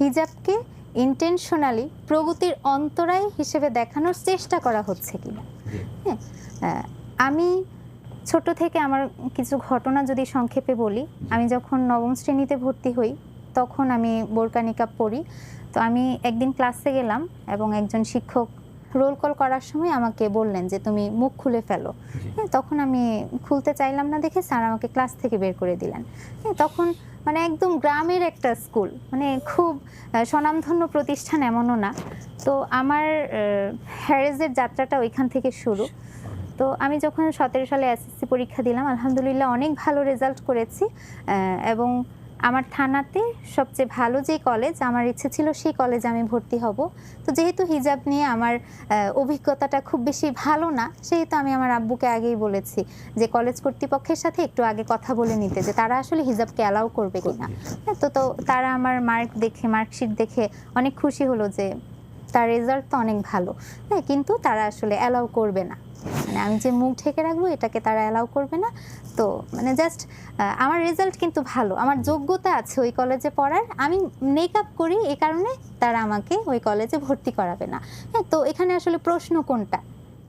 হিজাবকে intentionally প্রগতির অন্তরায় হিসেবে দেখানোর চেষ্টা করা হচ্ছে কিনা। হ্যাঁ আমি ছোট থেকে আমার কিছু ঘটনা যদি সংক্ষেপে বলি, আমি যখন নবম শ্রেণীতে ভর্তি হই, তখন আমি বোরকা নিকাব পড়ি তো আমি একদিন ক্লাসে গেলাম এবং একজন শিক্ষক রোল কল করার সময় আমাকে বললেন যে তুমি মুখ খুলে ফেলো। হ্যাঁ তখন আমি খুলতে চাইলাম না দেখে স্যার আমাকে ক্লাস থেকে বের করে দিলেন। হ্যাঁ তখন মানে একদম গ্রামের একটা স্কুল মানে খুব স্বনামধন্য প্রতিষ্ঠান এমনও না। তো আমার হ্যারেজের যাত্রাটা ওইখান থেকে শুরু। তো আমি যখন সতেরো সালে এসএসসি পরীক্ষা দিলাম আলহামদুলিল্লাহ অনেক ভালো রেজাল্ট করেছি এবং আমার থানাতে সবচেয়ে ভালো যে কলেজ আমার ইচ্ছে ছিল সেই কলেজে আমি ভর্তি হব। তো যেহেতু হিজাব নিয়ে আমার অভিজ্ঞতাটা খুব বেশি ভালো না সেহেতু আমি আমার আব্বুকে আগেই বলেছি যে কলেজ কর্তৃপক্ষের সাথে একটু আগে কথা বলে নিতে যে তারা আসলে হিজাবকে অ্যালাউ করবে কিনা। হ্যাঁ, তো তো তারা আমার মার্ক দেখে মার্কশিট দেখে অনেক খুশি হলো যে তার রেজাল্ট তো অনেক ভালো। হ্যাঁ কিন্তু তারা আসলে অ্যালাউ করবে না। মানে আমি যে মুখ ঢেকে রাখব এটাকে তারা অ্যালাউ করবে না। তো মানে জাস্ট আমার রেজাল্ট কিন্তু ভালো। আমার যোগ্যতা আছে ওই কলেজে পড়ার। আমি মেকআপ করি এই কারণে তারা আমাকে ওই কলেজে ভর্তি করাবে না। হ্যাঁ তো এখানে আসলে প্রশ্ন কোনটা?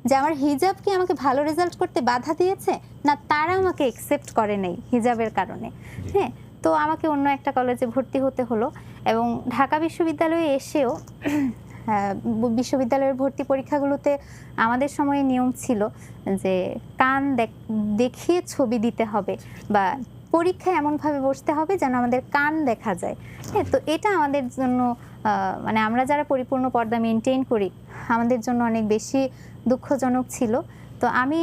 যে আমার হিজাব কি আমাকে ভালো রেজাল্ট করতে বাধা দিয়েছে? না তারা আমাকে একসেপ্ট করে নেই হিজাবের কারণে? হ্যাঁ তো আমাকে অন্য একটা কলেজে ভর্তি হতে হলো। এবং ঢাকা বিশ্ববিদ্যালয়ে এসেও বিশ্ববিদ্যালয়ের ভর্তি পরীক্ষাগুলোতে আমাদের সময়ে নিয়ম ছিল যে কান দেখিয়ে ছবি দিতে হবে বা পরীক্ষায় এমনভাবে বসতে হবে যেন আমাদের কান দেখা যায়। হ্যাঁ তো এটা আমাদের জন্য মানে আমরা যারা পরিপূর্ণ পর্দা মেনটেন করি, আমাদের জন্য অনেক বেশি দুঃখজনক ছিল। তো আমি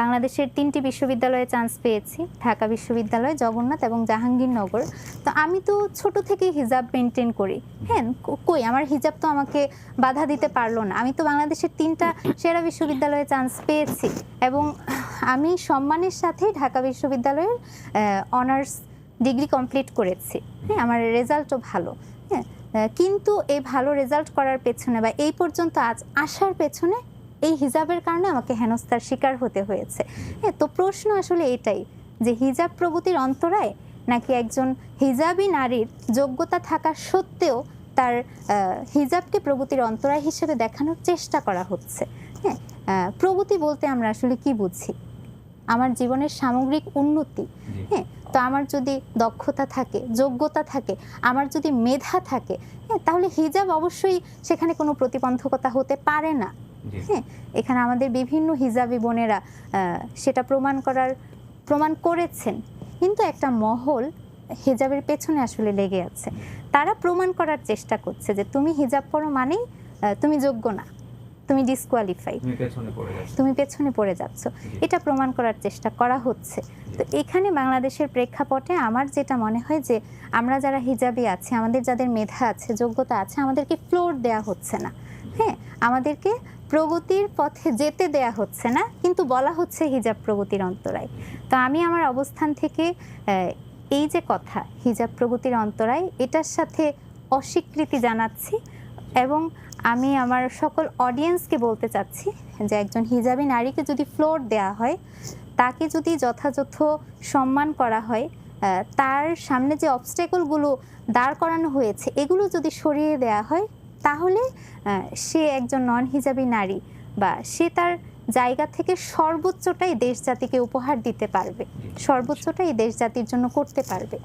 বাংলাদেশের তিনটি বিশ্ববিদ্যালয়ে চান্স পেয়েছি, ঢাকা বিশ্ববিদ্যালয়, জগন্নাথ এবং জাহাঙ্গীরনগর। তো আমি তো ছোট থেকেই হিজাব মেনটেন করি। হ্যাঁ কই? আমার হিজাব তো আমাকে বাধা দিতে পারল না। আমি তো বাংলাদেশের তিনটা সেরা বিশ্ববিদ্যালয়ে চান্স পেয়েছি এবং আমি সম্মানের সাথেই ঢাকা বিশ্ববিদ্যালয়ের অনার্স ডিগ্রি কমপ্লিট করেছি। হ্যাঁ আমার রেজাল্টও ভালো। হ্যাঁ কিন্তু এই ভালো রেজাল্ট করার পেছনে বা এই পর্যন্ত আজ আসার পেছনে এই হিজাবের কারণে আমাকে হেনস্থার শিকার হতে হয়েছে। হ্যাঁ তো প্রশ্ন আসলে এটাই যে হিজাব প্রগতির অন্তরায় নাকি একজন হিজাবি নারীর যোগ্যতা থাকা সত্ত্বেও তার হিজাবকে প্রগতির অন্তরায় হিসেবে দেখানোর চেষ্টা করা হচ্ছে। হ্যাঁ প্রগতি বলতে আমরা আসলে কি বুঝি? আমার জীবনের সামগ্রিক উন্নতি। হ্যাঁ তো আমার যদি দক্ষতা থাকে যোগ্যতা থাকে আমার যদি মেধা থাকে হ্যাঁ তাহলে হিজাব অবশ্যই সেখানে কোনো প্রতিবন্ধকতা হতে পারে না। হ্যাঁ এখানে আমাদের বিভিন্ন হিজাবি বোনেরা সেটা প্রমাণ করার, প্রমাণ করেছেন। কিন্তু একটা মহল হিজাবের পেছনে আসলে লেগে আছে। তারা প্রমাণ করার চেষ্টা করছে যে তুমি হিজাব পরো মানেই তুমি যোগ্য না। তুমি ডিসকোয়ালিফাই তুমি পেছনে পড়ে যাচ্ছ। এটা প্রমাণ করার চেষ্টা করা হচ্ছে। তো এখানে বাংলাদেশের প্রেক্ষাপটে আমার যেটা মনে হয় যে আমরা যারা হিজাবি আছি আমাদের যাদের মেধা আছে যোগ্যতা আছে আমাদেরকে ফ্লোর দেয়া হচ্ছে না। হ্যাঁ আমাদেরকে প্রগতির পথে যেতে দেয়া হচ্ছে না কিন্তু বলা হচ্ছে হিজাব প্রগতির অন্তরায়। তো আমি আমার অবস্থান থেকে এই যে কথা হিজাব প্রগতির অন্তরায় এটার সাথে অস্বীকৃতি জানাচ্ছি। এবং আমি আমার সকল অডিয়েন্সকে বলতে চাচ্ছি যে একজন হিজাবি নারীকে যদি ফ্লোর দেয়া হয় তাকে যদি যথাযথ সম্মান করা হয় তার সামনে যে অবস্টেকলগুলো দাঁড় করানো হয়েছে এগুলো যদি সরিয়ে দেয়া হয় তাহলে সে একজন নন হিজাবি নারী বা সে তার জায়গা থেকে সর্বোচ্চটাই দেশ জাতিকে উপহার দিতে পারবে সর্বোচ্চটাই দেশ জাতির জন্য করতে পারবে।